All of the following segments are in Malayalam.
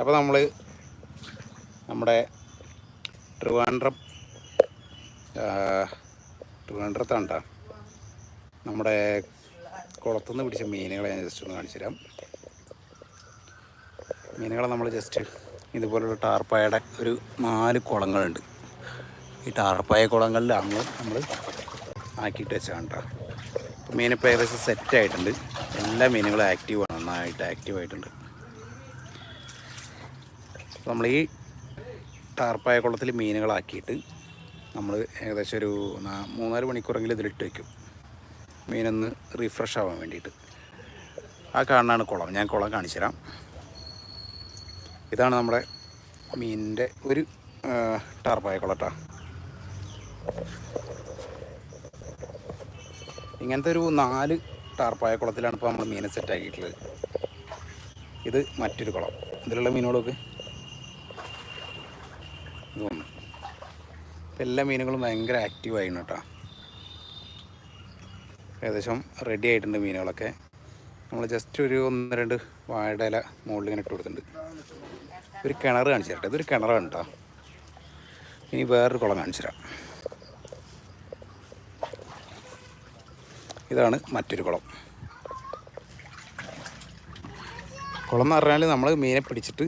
അപ്പോൾ നമ്മൾ നമ്മുടെ ട്രിവാൻഡ്രം ട്രിവാൻഡ്രത്താണ് ട്ടോ. നമ്മുടെ കുളത്തുനിന്ന് പിടിച്ച മീനുകളെ ഞാൻ ജസ്റ്റ് ഒന്ന് കാണിച്ചു തരാം. മീനുകളെ നമ്മൾ ജസ്റ്റ് ഇതുപോലുള്ള ടാർപ്പായയുടെ ഒരു നാല് കുളങ്ങളുണ്ട്. ഈ ടാർപ്പായ കുളങ്ങളിലാണ് നമ്മൾ ആക്കിയിട്ട് വെച്ചാണ് കേട്ടോ മീനിപ്പോൾ ഏകദേശം സെറ്റായിട്ടുണ്ട് എല്ലാ മീനുകളും ആക്റ്റീവാണ് നന്നായിട്ട് ആക്റ്റീവ് ആയിട്ടുണ്ട്. അപ്പോൾ നമ്മൾ ഈ ടാർപ്പായ കുളത്തിൽ മീനുകളാക്കിയിട്ട് നമ്മൾ ഏകദേശം ഒരു മൂന്നാൽ മണിക്കൂറെങ്കിലും ഇതിലിട്ട് വയ്ക്കും മീനൊന്ന് റീഫ്രഷ് ആവാൻ വേണ്ടിയിട്ട്. ആ കാണാനാണ് കുളം. ഞാൻ കുളം കാണിച്ചു തരാം. ഇതാണ് നമ്മുടെ മീനിന്റെ ഒരു ടാർപ്പായ കുളട്ടാ ഇങ്ങനത്തെ ഒരു നാല് ടാർപ്പായ കുളത്തിലാണ് ഇപ്പോൾ നമ്മൾ മീനെ സെറ്റാക്കിയിട്ടുള്ളത് ഇത് മറ്റൊരു കുളം. ഇതിലുള്ള മീനുകളൊക്കെ? ഇപ്പം എല്ലാ മീനുകളും ഭയങ്കര ആക്റ്റീവ് ആയിരുന്നു കേട്ടോ. ഏകദേശം റെഡി ആയിട്ടുണ്ട് മീനുകളൊക്കെ. നമ്മൾ ജസ്റ്റ് ഒരു ഒന്ന് രണ്ട് വാഴയുടെ ഇല മുകളിൽ ഇങ്ങനെ ഇട്ട് കൊടുത്തിട്ടുണ്ട്. ഒരു കിണർ കാണിച്ചു തരട്ടെ. ഇതൊരു കിണറാണ് കേട്ടോ. ഇനി വേറൊരു കുളം കാണിച്ചു തരാം. ഇതാണ് മറ്റൊരു കുളം. കുളം എന്ന് പറഞ്ഞാൽ നമ്മൾ മീനെ പിടിച്ചിട്ട്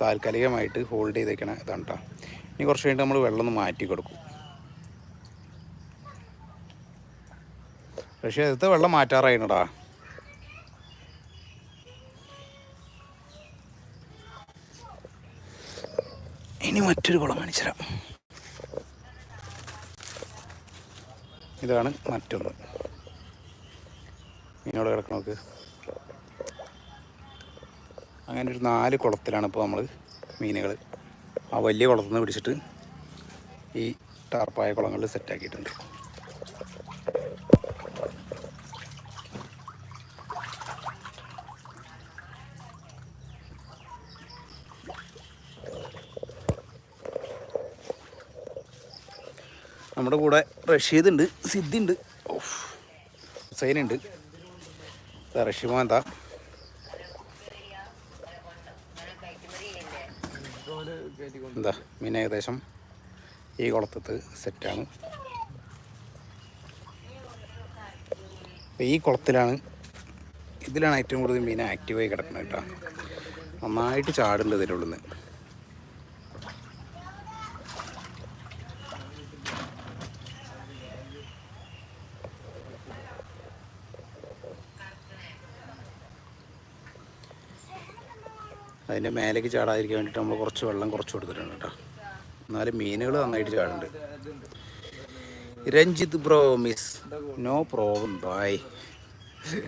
താൽക്കാലികമായിട്ട് ഹോൾഡ് ചെയ്തേക്കണ ഇതാണ് കേട്ടോ. ഇനി കുറച്ച് കഴിഞ്ഞിട്ട് നമ്മൾ വെള്ളം ഒന്ന് മാറ്റി കൊടുക്കും. പക്ഷേ ഇതിലത്തെ വെള്ളം മാറ്റാറായിട്ടാ ഇനി മറ്റൊരു കുളം കാണിച്ചരാം ഇതാണ് മറ്റൊന്ന്. മീനോട് കിടക്കണോക്ക് അങ്ങനെ ഒരു നാല് കുളത്തിലാണ് ഇപ്പോൾ നമ്മൾ മീനുകൾ ആ വലിയ കുളത്തുനിന്ന് പിടിച്ചിട്ട് ഈ ടാർപ്പായ കുളങ്ങളിൽ സെറ്റാക്കിയിട്ടുണ്ട് നമ്മുടെ കൂടെ റഷീദ് ഉണ്ട് സിദ്ധി ഉണ്ട്. എന്താ? എന്താ മീൻ ഏകദേശം ഈ കുളത്തത്ത് സെറ്റാണ്. ഈ കുളത്തിലാണ് ഇതിലാണ് ഏറ്റവും കൂടുതൽ മീൻ ആക്റ്റീവായി കിടക്കുന്നത് കേട്ടോ. നന്നായിട്ട് ചാടുണ്ട് ഇതിനുള്ളിൽ നിന്ന് അതിന്റെ മേലേക്ക് ചാടാതിരിക്കാൻ വേണ്ടിയിട്ട് നമ്മൾ കുറച്ച് വെള്ളം കുറച്ച് കൊടുത്തിട്ടുണ്ട് കേട്ടോ. എന്നാലും മീനുകൾ നന്നായിട്ട് ചാടുന്നുണ്ട്. Ranjith bro miss no problem bye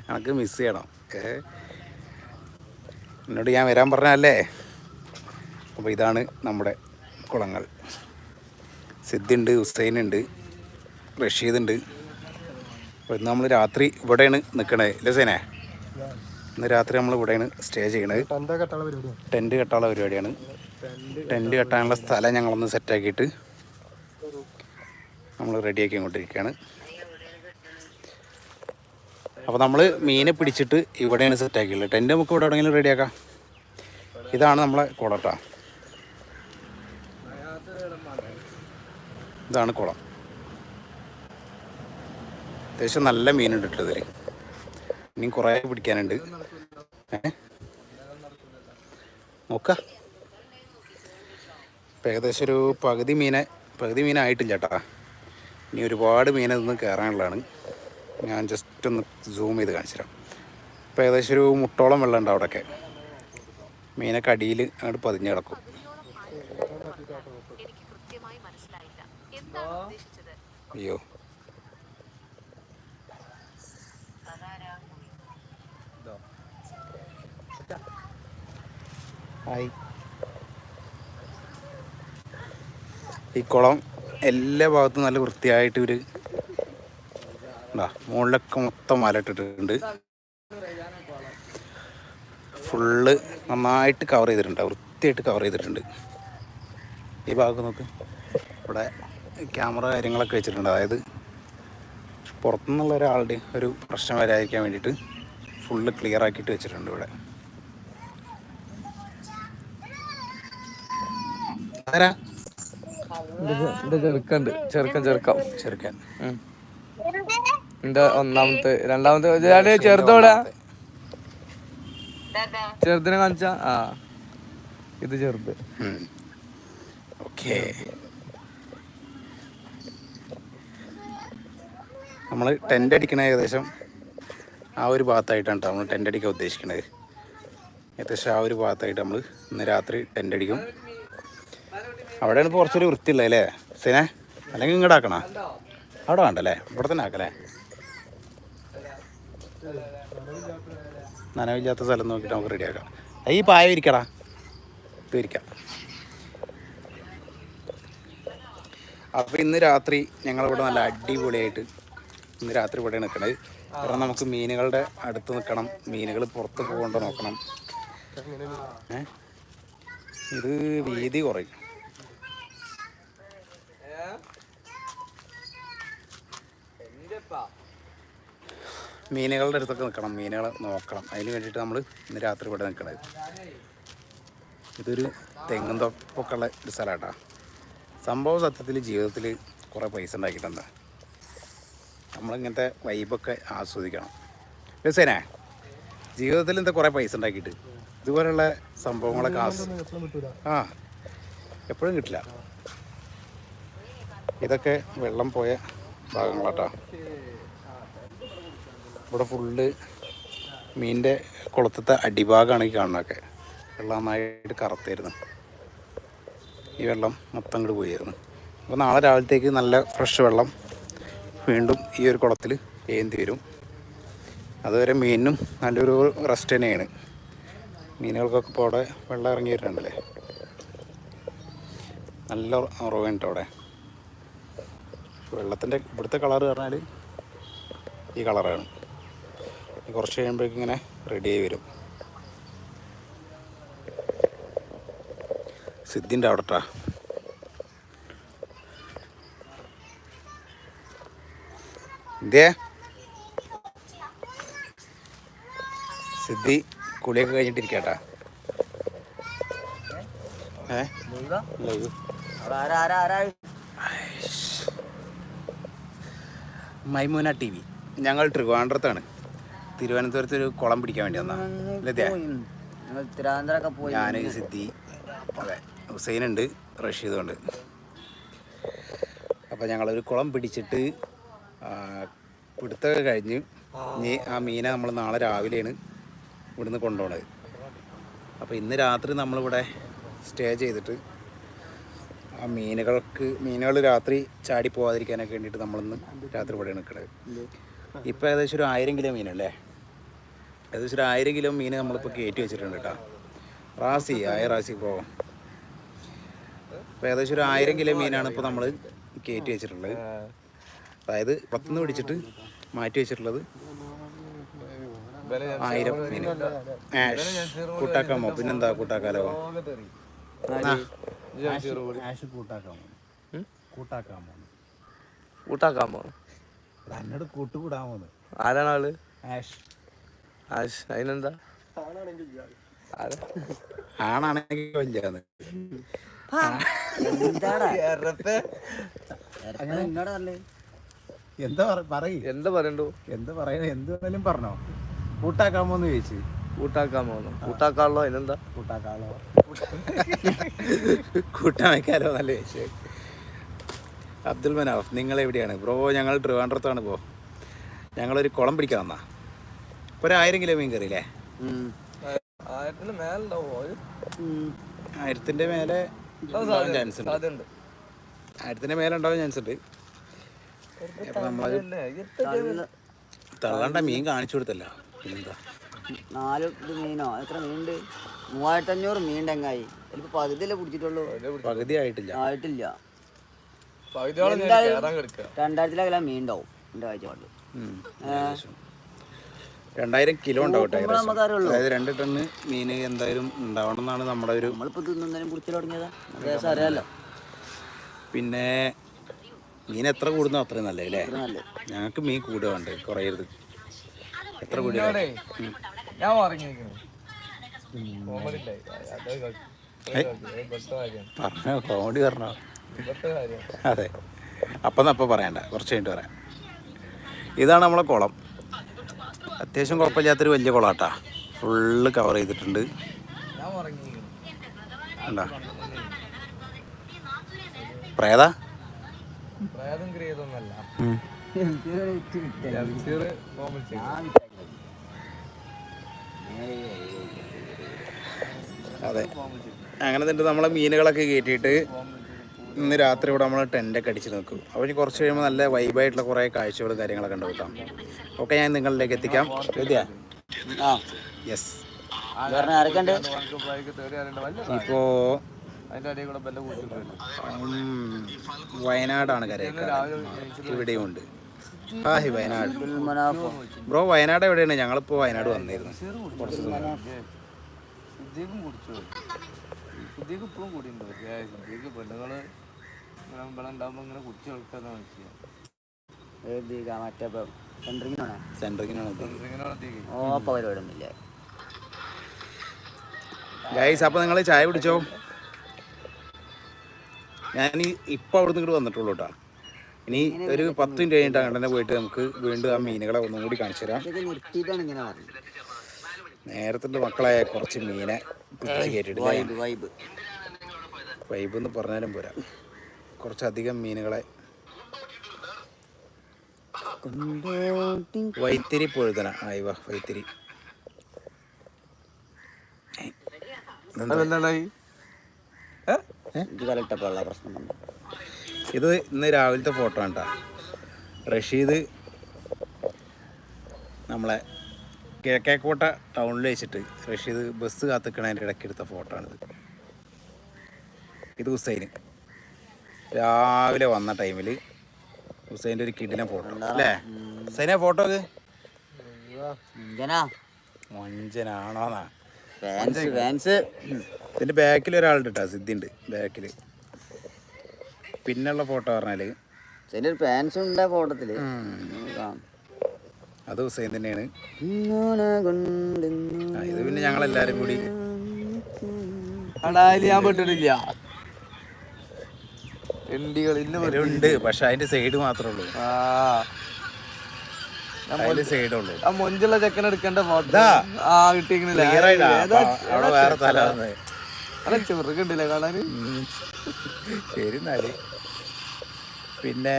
എനിക്ക് മിസ് ചെയ്യണം. ഏ? എന്നോട് ഞാൻ വരാൻ പറഞ്ഞല്ലേ അപ്പോൾ ഇതാണ് നമ്മുടെ കുളങ്ങൾ. സിദ്ധിണ്ട് ഹുസൈൻ ഉണ്ട് റഷീദ് ഉണ്ട് അപ്പോൾ ഇന്ന് നമ്മൾ രാത്രി ഇവിടെയാണ് നിൽക്കണേ ഇല്ലേ ഇന്ന് രാത്രി നമ്മൾ ഇവിടെയാണ് സ്റ്റേ ചെയ്യണത്. ടെന്റ് ടെന്റ് കെട്ടാനുള്ള പരിപാടിയാണ്. ടെന്റ് കെട്ടാനുള്ള സ്ഥലം ഞങ്ങളൊന്ന് സെറ്റാക്കിയിട്ട് നമ്മൾ റെഡിയാക്കി കൊണ്ടിരിക്കുകയാണ് അപ്പോൾ നമ്മൾ മീനെ പിടിച്ചിട്ട് ഇവിടെയാണ് സെറ്റാക്കിയുള്ളത് ടെന്റ് നമുക്ക് ഇവിടെ എവിടെയെങ്കിലും റെഡിയാക്കാം ഇതാണ് നമ്മളെ കുളട്ട. ഇതാണ് കുളം. അത്യാവശ്യം നല്ല മീനുണ്ട് കേട്ടോ ഇനിയും കുറേ പിടിക്കാനുണ്ട്. നോക്ക നോക്കാം. ഇപ്പം ഏകദേശം ഒരു പകുതി മീനെ പകുതി മീനായിട്ടില്ല ചേട്ടാ ഇനി ഒരുപാട് മീനെ നിന്ന് കയറാനുള്ളതാണ് ഞാൻ ജസ്റ്റ് ഒന്ന് സൂം ചെയ്ത് കാണിച്ചു തരാം. ഇപ്പം ഏകദേശം ഒരു മുട്ടോളം വെള്ളം ഉണ്ട് അവിടെയൊക്കെ മീനൊക്കെ അടിയിൽ അങ്ങോട്ട് പതിഞ്ഞ് കിടക്കും. അയ്യോ. ഹായ് ഈ കുളം എല്ലാ ഭാഗത്തും നല്ല വൃത്തിയായിട്ട് ഒരു എന്താ മുകളിലൊക്കെ മൊത്തം മലയിട്ടിട്ടുണ്ട് ഫുള്ള് നന്നായിട്ട് കവർ ചെയ്തിട്ടുണ്ട്. വൃത്തിയായിട്ട് കവർ ചെയ്തിട്ടുണ്ട്. ഈ ഭാഗത്ത് നോക്ക്. ഇവിടെ ക്യാമറ കാര്യങ്ങളൊക്കെ വെച്ചിട്ടുണ്ട്. അതായത് പുറത്തുനിന്നുള്ള ഒരാളുടെ ഒരു പ്രശ്നം വരാതിരിക്കാൻ വേണ്ടിയിട്ട് ഫുള്ള് ക്ലിയർ ആക്കിയിട്ട് വെച്ചിട്ടുണ്ട് ഇവിടെ. ആരാ ചെറുക്കണ്ട്. ചെറുക്കൻ ചെറുക്കം. ചെറുക്കൻ. എന്റെ ഒന്നാമത്തെ? രണ്ടാമത്തെ? ചെറുതോടാ. ചെറുതിനെ കാണിച്ച? ആ. ഇത് ചെറുത്. ഓക്കെ. നമ്മൾ ടെന്റ് അടിക്കണ ഏകദേശം ആ ഒരു ഭാഗത്തായിട്ടാണ് കേട്ടോ നമ്മൾ ടെന്റ് അടിക്കാൻ ഉദ്ദേശിക്കുന്നത് ഏകദേശം ആ ഒരു ഭാഗത്തായിട്ട് നമ്മൾ ഇന്ന് രാത്രി ടെന്റ് അടിക്കും. അവിടെയാണ് ഇപ്പോൾ കുറച്ചൊരു വൃത്തിയുള്ളത് അല്ലേ? സിനെ അല്ലെങ്കിൽ ഇങ്ങോട്ട് ആക്കണോ? അവിടെ വേണ്ടല്ലേ? ഇവിടെ തന്നെ ആക്കല്ലേ? നനവില്ലാത്ത സ്ഥലം നോക്കിയിട്ട് നമുക്ക് റെഡിയാക്കാം ഈ പായ ഇരിക്കടാ ഇത് ഇരിക്കാം അപ്പോൾ ഇന്ന് രാത്രി ഞങ്ങളിവിടെ നല്ല അടിപൊളിയായിട്ട് ഇന്ന് രാത്രി ഇവിടെ നിൽക്കണത് കാരണം നമുക്ക് മീനുകളുടെ അടുത്ത് നിൽക്കണം മീനുകൾ പുറത്ത് പോകണ്ട നോക്കണം? ഇത് വീതി കുറയും. മീനുകളുടെ അടുത്തൊക്കെ നിൽക്കണം. മീനുകളെ നോക്കണം. അതിന് വേണ്ടിയിട്ട് നമ്മൾ ഇന്ന് രാത്രി ഇവിടെ നിൽക്കണത്. ഇതൊരു തെങ്ങും തൊപ്പൊക്കെ ഉള്ള ഒരു സ്ഥലമാട്ടാ. സംഭവ സത്യത്തിൽ ജീവിതത്തിൽ കുറേ പൈസ ഉണ്ടാക്കിയിട്ടുണ്ട്. നമ്മളിങ്ങനത്തെ വൈബൊക്കെ ആസ്വദിക്കണം. ലസേനെ ജീവിതത്തിൽ എന്താ കുറേ പൈസ ഉണ്ടാക്കിയിട്ട് ഇതുപോലുള്ള സംഭവങ്ങളൊക്കെ ആസ് ആ എപ്പോഴും കിട്ടില്ല. ഇതൊക്കെ വെള്ളം പോയ ഭാഗങ്ങളാട്ടോ. ഇവിടെ ഫുള്ള് മീനിന്റെ കുളത്തത്തെ അടിഭാഗമാണ് ഈ കാണുന്നതൊക്കെ. വെള്ളം നന്നായിട്ട് കറുത്തായിരുന്നു. ഈ വെള്ളം മൊത്തം അങ്ങോട്ട് പോയിരുന്നു അപ്പോൾ നാളെ രാവിലത്തേക്ക് നല്ല ഫ്രഷ് വെള്ളം വീണ്ടും ഈ ഒരു കുളത്തിൽ ഏന്തി വരും. അതുവരെ മീനിനും നല്ലൊരു റെസ്റ്റ് തന്നെയാണ്. മീനുകൾക്കൊക്കെ ഇപ്പോൾ അവിടെ വെള്ളം ഇറങ്ങി വരുന്നുണ്ടല്ലേ നല്ല ഉറവുണ്ട് അവിടെ. വെള്ളത്തിന്റെ ഇവിടുത്തെ കളറ് പറഞ്ഞാൽ ഈ കളറാണ് കുറച്ച് കഴിയുമ്പോഴേക്കും ഇങ്ങനെ റെഡി ആയി വരും. സിദ്ധിന്റെ അവിടെ ട്ടാ. ഇതേ സിദ്ധി കുളിയൊക്കെ കഴിഞ്ഞിട്ടിരിക്കട്ടാ. Maimoona T V. ഞങ്ങൾ ട്രിവാൻഡ്രത്താണ്. തിരുവനന്തപുരത്ത് ഒരു കുളം പിടിക്കാൻ വേണ്ടി വന്നാ. ലത്യ തിരുവനന്തപുരമൊക്കെ പോയി. ഞാൻ സിദ്ധി അതെ ഹുസൈനുണ്ട് റഷീദുണ്ട് അപ്പോൾ ഞങ്ങളൊരു കുളം പിടിച്ചിട്ട് പിടുത്തൊക്കെ കഴിഞ്ഞ് ഇനി ആ മീനെ നമ്മൾ നാളെ രാവിലെയാണ് ഇവിടുന്ന് കൊണ്ടുപോണത്. അപ്പോൾ ഇന്ന് രാത്രി നമ്മളിവിടെ സ്റ്റേ ചെയ്തിട്ട് ആ മീനുകൾക്ക് മീനുകൾ രാത്രി ചാടി പോകാതിരിക്കാനൊക്കെ വേണ്ടിയിട്ട് നമ്മളിന്ന് രാത്രി ഇവിടെ നിൽക്കുന്നത് ഇപ്പോൾ ഏകദേശം ഒരു ആയിരം കിലോ മീനല്ലേ? ഏകദേശം ഒരു ആയിരം കിലോ മീൻ നമ്മളിപ്പോൾ കയറ്റി വെച്ചിട്ടുണ്ട് കേട്ടോ. റാസി ആയ റാസി ഇപ്പോൾ അപ്പോൾ ഏകദേശം ഒരു ആയിരം കിലോ മീനാണ് ഇപ്പോൾ നമ്മൾ കയറ്റി വെച്ചിട്ടുള്ളത്. അതായത് പത്തുനിന്ന് പിടിച്ചിട്ട് മാറ്റി വെച്ചിട്ടുള്ളത് ആയിരം മീൻ. ആഷ് കൂട്ടാക്കാമോ? പിന്നെന്താ കൂട്ടാക്കാലോ? ആഷ് കൂട്ടാക്കാമോ? കൂട്ടാക്കാമോ? എന്നോട് കൂട്ടുകൂടാമോന്ന്. ആരാണ് ആൾ? ആഷ്. അതിനെന്താ? ആണാണെങ്കിൽ എന്താടാ? അങ്ങനെ എന്നോട് പറഞ്ഞേ എന്താ പറയ്. എന്താ പറയണ്ടു? എന്താ പറയുന്നത് എന്ത് വേണേലും പറഞ്ഞോ. കൂട്ടാക്കാമോന്ന് ചോദിച്ചു. കൂട്ടാക്കാമോ കൂട്ടാക്കാളോ അതിനെന്താ? കൂട്ടാക്കാളോ. കൂട്ടാൻ വെക്കാലോ നല്ല ചോദിച്ചു. അബ്ദുൽ മനാഫ് നിങ്ങൾ എവിടെയാണ് ബ്രോ ഞങ്ങൾ ട്രിവാൻഡ്രത്താണ് ബ്രോ. ഞങ്ങളൊരു കുളം പിടിക്കാൻ വന്നാ. ഇപ്പോൾ ഒരു ആയിരം കിലോ മീൻ കറി അല്ലേ ആയിരത്തിന്റെ മേലെ ചാൻസ് ഉണ്ട് ആയിരത്തിന്റെ മേലെ ഉണ്ടാവും ചാൻസ് ഉണ്ട് നമ്മളത് തള്ളണ്ട മീൻ കാണിച്ചു കൊടുത്തല്ല. പിന്നെന്താ? നാല് മീനോ? എത്ര മീനുണ്ട്? മൂവായിരത്തി അഞ്ഞൂറ് മീൻ തെങ്ങായി ചിലപ്പോ പകുതിയല്ലേ പിടിച്ചിട്ടുള്ളൂ. പകുതി ആയിട്ടില്ല. ആയിട്ടില്ല. പകുതിയോളം ഞാൻ എന്തായാലും കയറാൻ കിടക്കുക. രണ്ടായിരത്തിലെ മീൻ ഉണ്ടാവും. എന്റെ ഏകദേശം. രണ്ടായിരം കിലോ ഉണ്ടാവും കേട്ടോ അതായത് രണ്ട് ടണ്ണ് മീൻ എന്തായാലും ഉണ്ടാവണം എന്നാണ് നമ്മുടെ ഒരു പിന്നെ മീൻ എത്ര കൂടുന്നോ അത്രയും നല്ലത് അല്ലേ? ഞങ്ങൾക്ക് മീൻ കൂടുക വേണ്ട കുറയരുത്. എത്ര കോമഡി പറഞ്ഞോ കോമഡി പറഞ്ഞോ? അതെ. അപ്പം അപ്പം പറയണ്ട. കുറച്ച് കഴിഞ്ഞിട്ട് പറയാം. ഇതാണ് നമ്മളെ കുളം. അത്യാവശ്യം കുഴപ്പമില്ലാത്തൊരു വലിയ കുളാട്ടാ. ഫുള്ള് കവർ ചെയ്തിട്ടുണ്ട്. എന്താ പ്രേത? അതെ. അങ്ങനെ തന്നെ നമ്മളെ മീനുകളൊക്കെ കയറ്റിയിട്ട് ഇന്ന് രാത്രി ഇവിടെ നമ്മൾ ടെന്റൊക്കെ അടിച്ച് നിൽക്കും. അപ്പോൾ ഇനി കുറച്ച് കഴിയുമ്പോൾ നല്ല വൈബായിട്ടുള്ള കുറേ കാഴ്ചകളും കാര്യങ്ങളൊക്കെ ഉണ്ടാവും കേട്ടോ. ഓക്കെ ഞാൻ നിങ്ങളിലേക്ക് എത്തിക്കാം. ആ യെസ് ഇപ്പോൾ കൂടെ വയനാടാണ് കരയൊക്കെ ഇവിടെയും ഉണ്ട്. ഹായ് വയനാട്. ബ്രോ വയനാട് എവിടെയാണ്? ഞങ്ങളിപ്പോൾ വയനാട് വന്നിരുന്നു. കുറച്ച് ഇപ്പോഴും കൂടിയുണ്ട് പക്ഷേ സിദ്ദീഖ് പെണ്ണുങ്ങൾ ഇങ്ങനെ ഇവിടെ ഉണ്ടാകുമ്പോ ഇങ്ങനെ കുടിച്ചു കളിക്കാന്ന് മനസ്സിലായി ഏത് ഈ മറ്റേ സെൻട്രിങ്ങിനാണോ? സെൻട്രിങ്ങിനാണ് ഇങ്ങനെ തീകി ഓ ഗൈസ് അപ്പോൾ നിങ്ങൾ ചായ കുടിച്ചോ? ഞാൻ ഇപ്പൊ ഇപ്പോൾ അവിടെ നിങ്ങൾ ഇങ്ങോട്ട് വന്നിട്ടുള്ളൂ കേട്ടോ ഇനി ഒരു പത്ത് മിനിറ്റ് കഴിഞ്ഞിട്ട് അങ്ങനെ പോയിട്ട് നമുക്ക് വീണ്ടും ആ മീനുകളെ ഒന്നും കൂടി കാണിച്ചു തരാം. നേരത്തെ മക്കളായ കുറച്ച് മീനെ വൈബ് എന്ന് പറഞ്ഞാലും പോരാ. കുറച്ചധികം മീനുകളെ വൈത്തിരി പൊഴുതന. ആയിവ വൈത്തിരി. ഇത് ഇന്ന് രാവിലത്തെ ഫോട്ടോ ആണ് കേട്ടോ റഷീദ് നമ്മളെ കിഴക്കേക്കോട്ട ടൗണിൽ വെച്ചിട്ട് റഷീദ് ബസ് കാത്തിക്കണതിന്റെ ഇടയ്ക്ക് എടുത്ത ഫോട്ടോ ആണിത്. ഇത് ഹുസൈന്. രാവിലെ വന്ന ടൈമിൽ ഹുസൈന്റെ ഒരു കിടിലൻ ഫോട്ടോ. അല്ലേ? ഹുസൈനെ ഫോട്ടോ ഇത്? ഇതിന്റെ മൊഞ്ചനാണോന്നാ ഇതിന്റെ ബാക്കിൽ ഒരാളുണ്ട് കേട്ടോ സിദ്ധി ഉണ്ട് ബാക്കിൽ പിന്നുള്ള ഫോട്ടോ പറഞ്ഞാൽ അത് ഹുസൈൻ തന്നെയാണ്. ഇത് പിന്നെ ഞങ്ങളെല്ലാരും കൂടി. ഞാൻ പെട്ടിട്ടില്ല. ഉണ്ട് പക്ഷെ അതിന്റെ സൈഡ് മാത്രമേ ഉള്ളൂ. അതിന്റെ സൈഡേ ഉള്ളൂ. ആ മൊഞ്ചുള്ള ചെക്കൻ എടുക്കേണ്ട ഫോട്ടോ. ആ കിട്ടിയിരിക്കണില്ല അവിടെ വേറെ തല അല്ല ചെറുക്കുണ്ടില്ലേ കാണാന് ഉം. ശരി എന്നാൽ. പിന്നെ.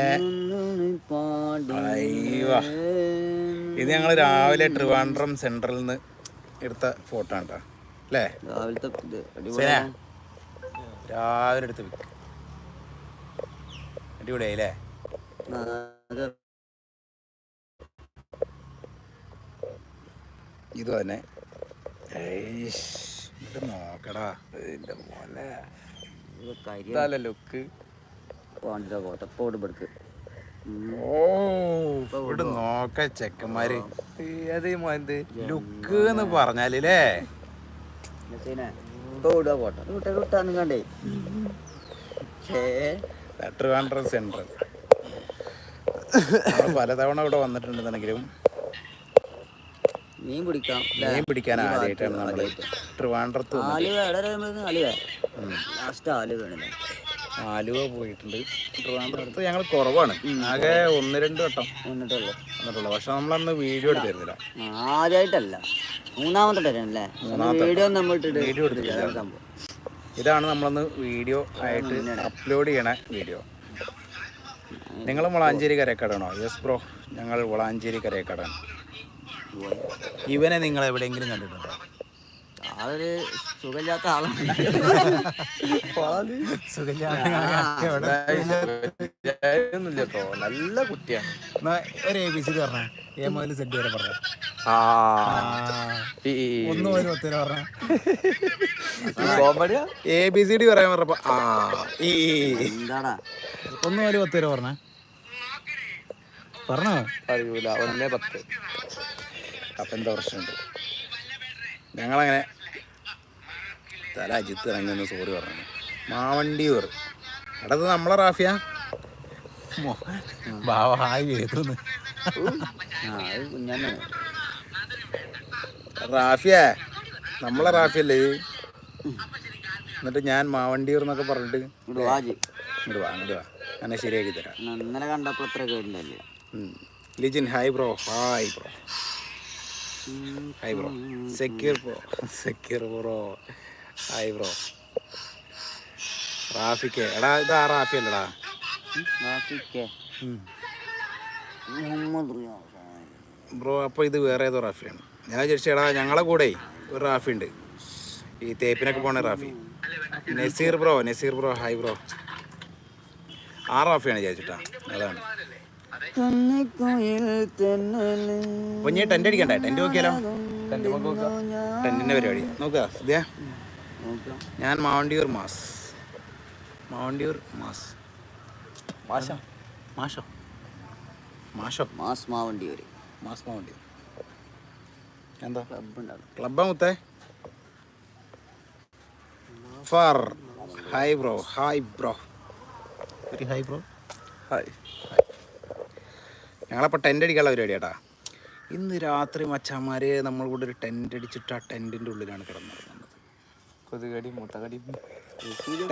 ഇത് ഞങ്ങൾ രാവിലെ ട്രിവാൻഡ്രം സെൻട്രലിൽ നിന്ന് എടുത്ത ഫോട്ടോ ആണ് കേട്ടോ അല്ലേ? രാവിലെ എടുത്ത് വിൽക്കും അടിപൊളിയായില്ലേ? ഇത് തന്നെ. നോക്കടാ. എന്റെ മോനെ. ലുക്ക്. കോട്ടപ്പോട് ഓ ഇവിടെ നോക്ക ചെക്കന്മാര്. മോന്ത് ലുക്ക് എന്ന് പറഞ്ഞാലേ കോട്ട കണ്ടേ. ട്രിവാൻഡ്രം സെൻട്രൽ നമ്മൾ പലതവണ ഇവിടെ വന്നിട്ടുണ്ടെന്നുണ്ടെങ്കിലും മീൻ പിടിക്കാം? മീൻ പിടിക്കാൻ ആദ്യമായിട്ടാണ് നമ്മൾ. ട്രിവാൻഡ്രത്ത് ലാസ്റ്റ് ആലുവ ആലുവ. പോയിട്ടുണ്ട്. ട്രിവാൻഡ്രത്ത് ഞങ്ങൾ കുറവാണ്. ആകെ ഒന്ന് രണ്ട് വട്ടം എന്നിട്ടുള്ളൂ വന്നിട്ടുള്ളൂ. പക്ഷെ നമ്മളന്ന് വീഡിയോ എടുത്തിരുന്നില്ല. ആദ്യമായിട്ടല്ല. മൂന്നാമത്തെ വീഡിയോ നമ്മൾ വീഡിയോ എടുത്തില്ല സംഭവം. ഇതാണ് നമ്മളന്ന് വീഡിയോ ആയിട്ട് അപ്ലോഡ് ചെയ്യണ വീഡിയോ. നിങ്ങൾ വളാഞ്ചേരി കരക്കടാണോ യെസ് ബ്രോ ഞങ്ങൾ വളാഞ്ചേരി കരക്കടാണ് ഇവനെ നിങ്ങൾ എവിടെയെങ്കിലും കണ്ടിട്ടുണ്ടോ? ആളൊരു സുഖമില്ലാത്ത ആളാണ്. നല്ല കുട്ടിയാണ്. ഒരു എ ബി സി പറഞ്ഞ. എ മുതൽ സെഡ് വരെ പറഞ്ഞ. ഒന്ന് പറഞ്ഞ. കോമഡിയാ? എ ബി സി ഡി പറയാൻ പറഞ്ഞപ്പോ ആ ഈ എന്താടാ? ഒന്ന് പറഞ്ഞ. പറഞ്ഞോ? അറിയൂല. ഒന്നേ പത്ത്. അപ്പം എന്താ പ്രശ്നമുണ്ട്. ഞങ്ങളങ്ങനെ തല അജിത്ത് ഇറങ്ങുന്ന സോറി പറഞ്ഞു മാവണ്ടിയൂർ എടാ ഇത് നമ്മളെ റാഫിയ? ബാവ ഹായ് ചെയ്തു ആ അത് കുഞ്ഞാണ് റാഫിയ നമ്മളെ റാഫിയല്ലേ? എന്നിട്ട് ഞാൻ മാവണ്ടിയൂർ എന്നൊക്കെ പറഞ്ഞിട്ട് ഇങ്ങോട്ട് വാ വാ എന്നെ ശരിയാക്കി തരാം. ഇന്നലെ കണ്ടപ്പോൾ അത്ര കേട്ടില്ലല്ലേ Lijin hi bro. Hi bro. Hi bro. Secure bro. Secure bro. Hi bro. റാഫിക്ക്. എടാ ഇതാ റാഫി അല്ലടാ. ബ്രോ അപ്പോൾ ഇത് വേറെ ഏതോ റാഫിയാണ്. ഞാൻ വിചാരിച്ചു ഞങ്ങളെ കൂടെ ഒരു റാഫി ഉണ്ട്. ഈ തേപ്പിനൊക്കെ പോണ Rafi. Nazeer bro Nazeer bro hi bro. ആ റാഫിയാണ് വിചാരിച്ചിട്ടാ. അതാണ് പൊഞ്ഞി ടെന്റ് അടിക്കണ്ടേ? ടെന്റ് നോക്കിയാലോ? ടെന്റിന്റെ ടെന്റിന്റെ പരിപാടി. നോക്കുക ഇതേ. നോക്കാം. ഞാൻ മാവണ്ടിയൂർ മാസ്. മാവണ്ടിയൂർ മാസ്. മാഷോ? മാഷോ? മാഷോ? Mass Mavandiyur mass Mavandiyur. എന്താ? ക്ലബ്ബാ മുത്തേ? Fir. Hi bro hi bro. ഒരു ഹായ് ബ്രോ. ഹായ് ഞങ്ങളപ്പോൾ ടെന്റ് അടിക്കാനുള്ള പരിപാടി കേട്ടാ ഇന്ന് രാത്രി മച്ചാന്മാരെ നമ്മൾ കൂടെ ഒരു ടെന്റ് അടിച്ചിട്ട് ആ ടെന്റിന്റെ ഉള്ളിലാണ് കിടന്നിറങ്ങുന്നത്. കൊതുകടി മുട്ടകടി.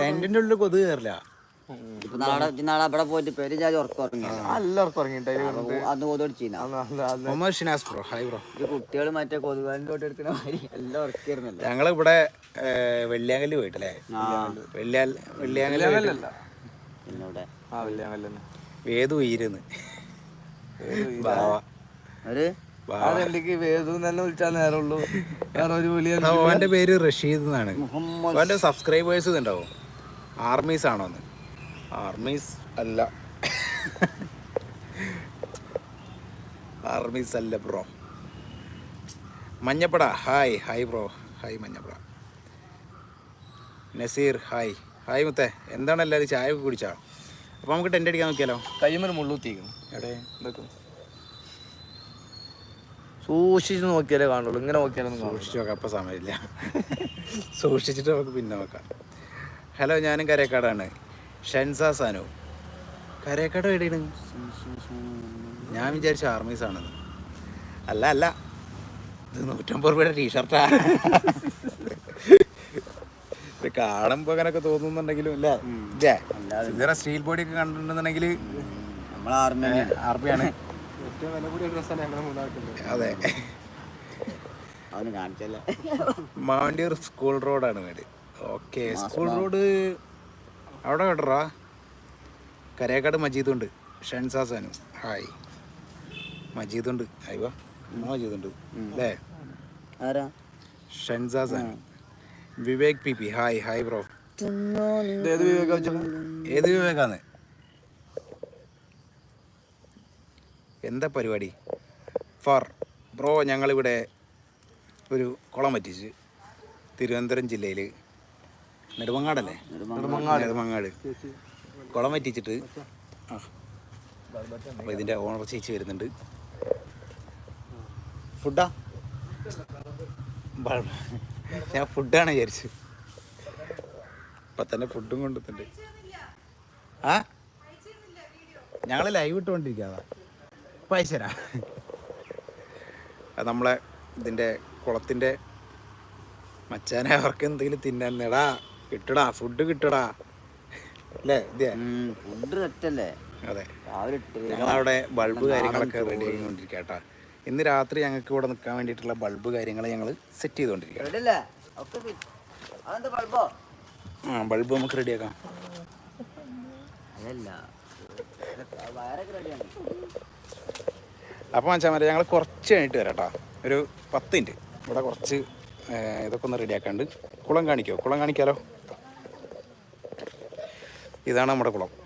ടെന്റിന്റെ ഉള്ളിൽ കൊതുക് കയറില്ല ഇപ്പൊ നാളെ നാളെ അവിടെ പോയിട്ട് പേര് അന്ന് കുട്ടികൾ മറ്റേ തൊട്ട് എടുക്കുന്ന മാതിരി എല്ലാം ഉറക്കിയിരുന്നല്ലോ. ഞങ്ങളിവിടെ വെള്ളിയാങ്കൽ പോയിട്ടല്ലേ? ആ. വെള്ളിയാൽ വെള്ളിയാങ്കൽ പോയിട്ട്. പിന്നവിടെ ആ വലിയ തന്നെ. വേദു ഉയരുന്ന്. ഒരു എടാ, പേര് റഷീദ് എന്നാണ്. മുഹമ്മദ് ഓന്റെ സബ്സ്ക്രൈബേഴ്സ് ഉണ്ടാവും ആർമീസ് ആണോന്ന്. ആർമീസ് അല്ല. ആർമീസ് അല്ല bro. Manjappada hi hi bro hi Manjappada. Naseer hi hi മുത്തേ. എന്താണ് എല്ലാവരും ചായ ഒക്കെ കുടിച്ചാ? അപ്പോൾ നമുക്ക് ടെന്റ് അടിക്കാൻ നോക്കിയാലോ? കയ്യുമ്പോൾ മുള്ളുത്തിക്കണം എവിടെ? എന്തൊക്കെ സൂക്ഷിച്ച് നോക്കിയാലേ കാണുള്ളൂ. ഇങ്ങനെ നോക്കിയാലൊന്നും സൂക്ഷിച്ച് നോക്കാം അപ്പം സമയമില്ല. സൂക്ഷിച്ചിട്ട് നമുക്ക് പിന്നെ നോക്കാം. ഹലോ ഞാനും കരേക്കാടാണ്. ഷെൻസ സാനു. കരേക്കാട് എവിടെയാണ് ഞാൻ വിചാരിച്ച ആർമീസ് ആണെന്ന്. അല്ല അല്ല. ഇത് നൂറ്റമ്പത് രൂപയുടെ ടീഷർട്ടാ. ഇത് കാണുമ്പോൾ അങ്ങനെയൊക്കെ തോന്നുന്നുണ്ടെങ്കിലും അല്ലേ ഇല്ലേ? ഇതേ സ്റ്റീൽ ബോഡി ഒക്കെ കണ്ടിട്ടുണ്ടെന്നുണ്ടെങ്കിൽ നമ്മളെ ആർമി ആർമിയാണ്. അതെ. അവന് കാണിച്ചല്ലേ. മാവണ്ടിയൂർ സ്കൂൾ റോഡാണ് വീട്. ഓക്കെ സ്കൂൾ റോഡ് അവിടെ കേട്ടറാ കരേക്കാട് മജീദുണ്ട്. ഷൻസാസാനു. ഹായ്. മജീദുണ്ട്. അയ്യോ മജീദുണ്ട്. അല്ലേ? ആരാ? ഷൻസാസാനു. Vivek P P. Hi hi bro. ഏത് വിവേകം ഏത് വിവേകാന്ന്? എന്താ പരിപാടി? ഫർ. ബ്രോ ഞങ്ങളിവിടെ ഒരു കുളം പറ്റിച്ച് തിരുവനന്തപുരം ജില്ലയിൽ നെടുമങ്ങാടല്ലേ? നെടുമങ്ങാട്. കുളം പറ്റിച്ചിട്ട് ആ. അപ്പോൾ ഇതിന്റെ ഓണർ ചേച്ചി വരുന്നുണ്ട്. ഫുഡാ? ഞാൻ ഫുഡാണ് വിചാരിച്ചു ഇപ്പം തന്നെ ഫുഡും കൊണ്ടുത്തുണ്ട് ആ? ഞങ്ങൾ ലൈവ് ഇട്ടുകൊണ്ടിരിക്കാതാ പൈസരാ അത് നമ്മളെ ഇതിന്റെ കുളത്തിന്റെ മച്ചാനെ അവർക്ക് എന്തെങ്കിലും തിന്നാൻ എടാ കിട്ടടാ ഫുഡ് കിട്ടടാ. അല്ലേ ഫുഡ് അതെ. ഞങ്ങളവിടെ ബൾബ് കാര്യങ്ങളൊക്കെ റെഡി ആയിക്കൊണ്ടിരിക്കുക കേട്ടോ ഇന്ന് രാത്രി ഞങ്ങൾക്ക് ഇവിടെ നിൽക്കാൻ വേണ്ടിയിട്ടുള്ള ബൾബ് കാര്യങ്ങൾ ഞങ്ങൾ സെറ്റ് ചെയ്തുകൊണ്ടിരിക്കുക ആ ബൾബ് നമുക്ക് റെഡിയാക്കാം അപ്പോൾ മച്ചാൻ ഞങ്ങൾ കുറച്ച് കഴിഞ്ഞിട്ട് വരാം കേട്ടോ ഒരു പത്ത് മിനിറ്റ് ഇവിടെ കുറച്ച് ഇതൊക്കെ ഒന്ന് റെഡിയാക്കാണ്ട് കുളം കാണിക്കോ? കുളം കാണിക്കാലോ? ഇതാണ് നമ്മുടെ കുളം.